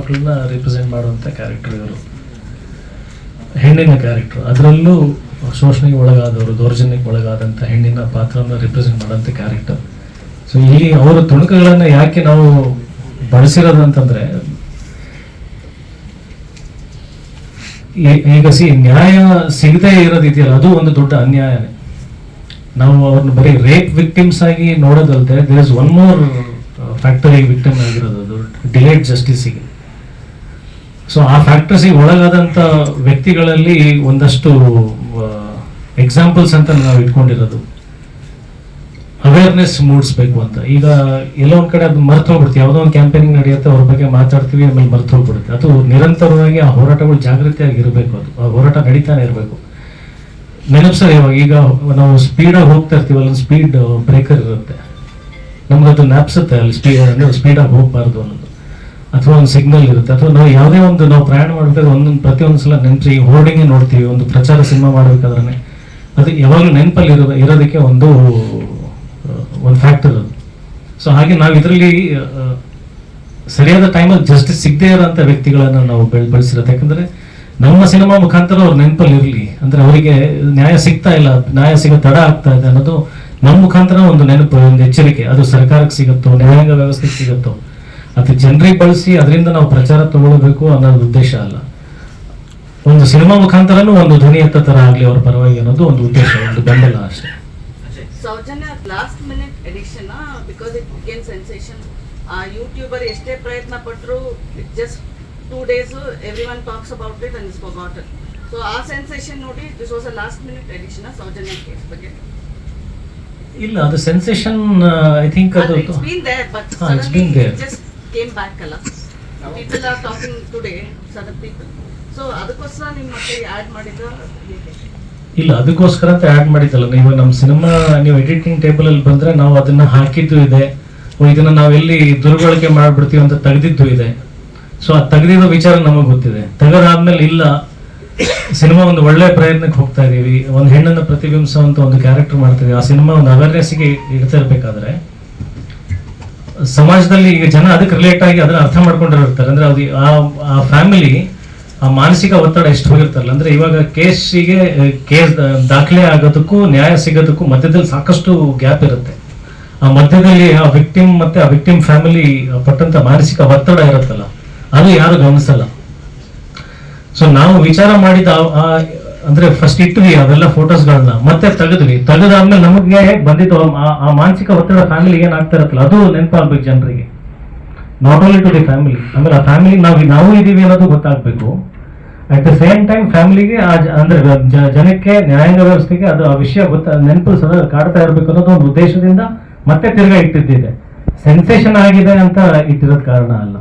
ಮಕ್ಕಳನ್ನ ರಿಪ್ರೆಸೆಂಟ್ ಮಾಡುವಂಥ ಕ್ಯಾರೆಕ್ಟರ್ ಇವರು. ಹೆಣ್ಣಿನ ಕ್ಯಾರೆಕ್ಟರ್ ಅದರಲ್ಲೂ ಶೋಷಣೆಗೆ ಒಳಗಾದವರು, ದೌರ್ಜನ್ಯಕ್ಕೆ ಒಳಗಾದಂಥ ಹೆಣ್ಣಿನ ಪಾತ್ರನ ರಿಪ್ರೆಸೆಂಟ್ ಮಾಡೋಂಥ ಕ್ಯಾರೆಕ್ಟರ್ ಸೊ ಇಲ್ಲಿ ಅವರ ತುಣುಕುಗಳನ್ನು ಯಾಕೆ ನಾವು ಬಳಸಿರೋದು ಅಂತಂದ್ರೆ ಈಗ ಸಿ ನ್ಯಾಯ ಸಿಗದೇ ಇರೋದಿದೆಯಲ್ಲ, ಅದು ಒಂದು ದೊಡ್ಡ ಅನ್ಯಾಯನೇ ನಾವು ಅವ್ರನ್ನ ಬರೀ ರೇಪ್ ವಿಕ್ಟಿಮ್ಸ್ ಆಗಿ ನೋಡೋದಲ್ದೆ there is one more factory victim ಆಗಿರೋದು, ಅದು ಡಿಲೇಡ್ ಜಸ್ಟಿಸಿಗೆ ಸೊ ಆ ಫ್ಯಾಕ್ಟರ್ಸಿಗೆ ಒಳಗಾದಂಥ ವ್ಯಕ್ತಿಗಳಲ್ಲಿ ಒಂದಷ್ಟು ಎಕ್ಸಾಂಪಲ್ಸ್ ಅಂತ ನಾವು ಇಟ್ಕೊಂಡಿರೋದು. ಅವೇರ್ನೆಸ್ ಮೂಡಿಸ್ಬೇಕು ಅಂತ. ಈಗ ಎಲ್ಲೋ ಒಂದ್ ಕಡೆ ಅದು ಮರ್ತು ಹೋಗ್ಬಿಡುತ್ತೆ ಯಾವುದೋ ಒಂದು ಕ್ಯಾಂಪೇನಿಂಗ್ ನಡೆಯುತ್ತೆ, ಅವ್ರ ಬಗ್ಗೆ ಮಾತಾಡ್ತೀವಿ, ಆಮೇಲೆ ಮರ್ತು ಹೋಗ್ಬಿಡುತ್ತೆ. ಅದು ನಿರಂತರವಾಗಿ ಆ ಹೋರಾಟಗಳು ಜಾಗೃತಿಯಾಗಿ ಇರಬೇಕು ಅದು. ಆ ಹೋರಾಟ ನಡೀತಾನೆ ಇರಬೇಕು. ನೆನಪಿಸೋದು ಇವಾಗ ಈಗ ನಾವು ಸ್ಪೀಡಾಗಿ ಹೋಗ್ತಾ ಇರ್ತೀವಿ, ಅಲ್ಲೊಂದು ಸ್ಪೀಡ್ ಬ್ರೇಕರ್ ಇರುತ್ತೆ. ನಮ್ಗೆ ಅದು ನ್ಯಾಪ್ಸುತ್ತೆ ಅಲ್ಲಿ ಸ್ಪೀಡ್ ಅಂದ್ರೆ ಸ್ಪೀಡಾಗಿ ಹೋಗಬಾರ್ದು ಅನ್ನೋದು. ಅಥವಾ ಒಂದು ಸಿಗ್ನಲ್ ಇರುತ್ತೆ. ಅಥವಾ ನಾವು ಯಾವುದೇ ಒಂದು ನಾವು ಪ್ರಯಾಣ ಮಾಡಬೇಕಾದ್ರೆ ಒಂದೊಂದು ಪ್ರತಿಯೊಂದು ಸಲ ನೆನಪು ಈ ಹೋರ್ಡಿಂಗ್ ನೋಡ್ತೀವಿ, ಒಂದು ಪ್ರಚಾರ ಸಿನಿಮಾ ಮಾಡಬೇಕಾದ್ರೆ ಅದು ಯಾವಾಗಲೂ ನೆನಪಲ್ಲಿ ಇರೋ ಇರೋದಕ್ಕೆ ಒಂದು ಒಂದು ಫ್ಯಾಕ್ಟರ್ ಅದು. ಸೊ ಹಾಗೆ ನಾವು ಇದರಲ್ಲಿ ಸರಿಯಾದ ಟೈಮಲ್ಲಿ ಜಸ್ಟಿಸ್ ಸಿಗದೇ ಇರೋಂಥ ವ್ಯಕ್ತಿಗಳನ್ನು ನಾವು ಬೆಳ್, ಬೆಳೆಸಿರೋದು. ಯಾಕಂದರೆ ನಮ್ಮ ಸಿನಿಮಾ ಮುಖಾಂತರ ಅವ್ರ ನೆನಪಲ್ಲಿ ಇರಲಿ. ಅಂದರೆ ಅವರಿಗೆ ನ್ಯಾಯ ಸಿಗ್ತಾ ಇಲ್ಲ, ನ್ಯಾಯ ಸಿಗೋ ತಡ ಆಗ್ತಾ ಇದೆ ಅನ್ನೋದು ನಮ್ಮ ಮುಖಾಂತರ ಒಂದು ನೆನಪು, ಒಂದು ಎಚ್ಚರಿಕೆ. ಅದು ಸರ್ಕಾರಕ್ಕೆ ಸಿಗುತ್ತೋ, ನ್ಯಾಯಾಂಗ ವ್ಯವಸ್ಥೆಗೆ ಸಿಗುತ್ತೋ. ಅದು ಜನರಿಗೆ ಬಳಸಿ ಅದರಿಂದ ನಾವು ಪ್ರಚಾರ ತಗೊಳ್ಬೇಕು ಅನ್ನೋದು ಉದ್ದೇಶ ಅಲ್ಲ. ಒಂದು ಸಿನಿಮಾ ಮುಖಾಂತರನೂ ಒಂದು ಧ್ವನಿ ಎತ್ತ ತರ ಆಗ್ಲಿ ಅವ್ರ ಪರವಾಗಿ ಅನ್ನೋದು ಒಂದು ಉದ್ದೇಶ ಒಂದು ಬೆಂಬಲ ಅಷ್ಟೇ. Soujanya last minute addition because it gain sensation ಆ ಯೂಟ್ಯೂಬರ್ ಎಷ್ಟೇ ಪ್ರಯತ್ನ ಪಟ್ಟರು just two days every one talks about it and is forgotten so ಆ ಸೆನ್ಸೇಷನ್ ನೋಡಿ this was a last minute addition Soujanya case ಬಗ್ಗೆ? ಇಲ್ಲ ಅದು ಸೆನ್ಸೇಷನ್ ಐ ಥಿಂಕ್ ಅದು it's been there but. Just came back ಅಲ್ಲ. People are talking today ಸದರ್ people so ಅದಕ್ಕೋಸ್ಕರ ನಿಮ್ಮ ಮತ್ತೆ ಆ್ಯಡ್ ಮಾಡಿದ ಇಲ್ಲ, ಅದಕ್ಕೋಸ್ಕರ ಅಂತ ಆ್ಯಡ್ ಮಾಡಿದ್ದಲ್ಲ. ನೀವು ನಮ್ಮ ಸಿನಿಮಾ ನೀವು ಎಡಿಟಿಂಗ್ ಟೇಬಲ್ ಅಲ್ಲಿ ಬಂದ್ರೆ ನಾವು ಅದನ್ನ ಹಾಕಿದ್ದು ಇದೆ. ಇದನ್ನ ನಾವೆಲ್ಲಿ ದುರ್ಬಳಕೆ ಮಾಡ್ಬಿಡ್ತೀವಿ ಅಂತ ತೆಗೆದಿದ್ದು ಇದೆ. ಸೊ ಆ ತೆಗೆದಿರೋ ವಿಚಾರ ನಮಗೆ ಗೊತ್ತಿದೆ. ತೆಗೆದಾದ್ಮೇಲೆ ಇಲ್ಲ. ಸಿನಿಮಾ ಒಂದು ಒಳ್ಳೆ ಪ್ರಯತ್ನಕ್ಕೆ ಹೋಗ್ತಾ ಇದೀವಿ. ಒಂದು ಹೆಣ್ಣನ್ನು ಪ್ರತಿಬಿಂಬಿಸುವಂತ ಒಂದು ಕ್ಯಾರೆಕ್ಟರ್ ಮಾಡ್ತೀವಿ ಆ ಸಿನಿಮಾ ಒಂದು ಅವೇರ್ನೆಸ್ಗೆ ಇಡ್ತಾ ಇರ್ಬೇಕಾದ್ರೆ ಸಮಾಜದಲ್ಲಿ ಈಗ ಜನ ಅದಕ್ಕೆ ರಿಲೇಟ್ ಆಗಿ ಅದನ್ನ ಅರ್ಥ ಮಾಡ್ಕೊಂಡಿರ್ತಾರೆ ಅಂದ್ರೆ ಅದು ಆ ಫ್ಯಾಮಿಲಿ ಆ ಮಾನಸಿಕ ಒತ್ತಡ ಎಷ್ಟು ಹೋಗಿರ್ತಾರಲ್ಲ ಅಂದ್ರೆ ಇವಾಗ ಕೇಸಿಗೆ ಕೇಸ್ ದಾಖಲೆ ಆಗೋದಕ್ಕೂ, ನ್ಯಾಯ ಸಿಗೋದಕ್ಕೂ ಮಧ್ಯದಲ್ಲಿ ಸಾಕಷ್ಟು ಗ್ಯಾಪ್ ಇರುತ್ತೆ. ಆ ಮಧ್ಯದಲ್ಲಿ ಆ ವಿಕ್ಟಿಮ್ ಮತ್ತೆ ಆ ವಿಕ್ಟಿಮ್ ಫ್ಯಾಮಿಲಿ ಪಟ್ಟಂತ ಮಾನಸಿಕ ಒತ್ತಡ ಇರುತ್ತಲ್ಲ. ಅದು ಯಾರು ಗಮನಿಸಲ್ಲ. ಸೊ ನಾವು ವಿಚಾರ ಮಾಡಿದ ಆ ಅಂದ್ರೆ ಫಸ್ಟ್ ಇಟ್ವಿ, ಅವೆಲ್ಲ ಫೋಟೋಸ್ಗಳನ್ನ ಮತ್ತೆ ತೆಗೆದ್ವಿ. ತೆಗೆದಾದ್ಮೇಲೆ ನಮಗೆ ಬಂದಿತ್ತು, ಆ- ಮಾನಸಿಕ ಒತ್ತಡ ಫ್ಯಾಮಿಲಿ ಏನಾಗ್ತಾ ಇರತ್ತಲ್ಲ, ಅದು ನೆನಪಾಗ್ಬೇಕು ಜನರಿಗೆ. Not only to the family ಆಮೇಲೆ ಆ ಫ್ಯಾಮಿಲಿ ನಾವು ನಾವು ಇದೀವಿ ಅನ್ನೋದು ಗೊತ್ತಾಗ್ಬೇಕು. ಅಟ್ ದ ಸೇಮ್ ಟೈಮ್ ಫ್ಯಾಮಿಲಿಗೆ ಆ ಅಂದ್ರೆ ಜನಕ್ಕೆ ನ್ಯಾಯಾಂಗ ವ್ಯವಸ್ಥೆಗೆ ಅದು ಆ ವಿಷಯ ಗೊತ್ತ ನೆನಪು ಸದಾ ಕಾಡ್ತಾ ಇರಬೇಕು ಅನ್ನೋದು ಒಂದು ಉದ್ದೇಶದಿಂದ ಮತ್ತೆ ತಿರ್ಗಾ ಇಟ್ಟಿದ್ದಿದೆ. ಸೆನ್ಸೇಷನ್ ಆಗಿದೆ ಅಂತ ಇಟ್ಟಿರೋದ್ ಕಾರಣ ಅಲ್ಲ.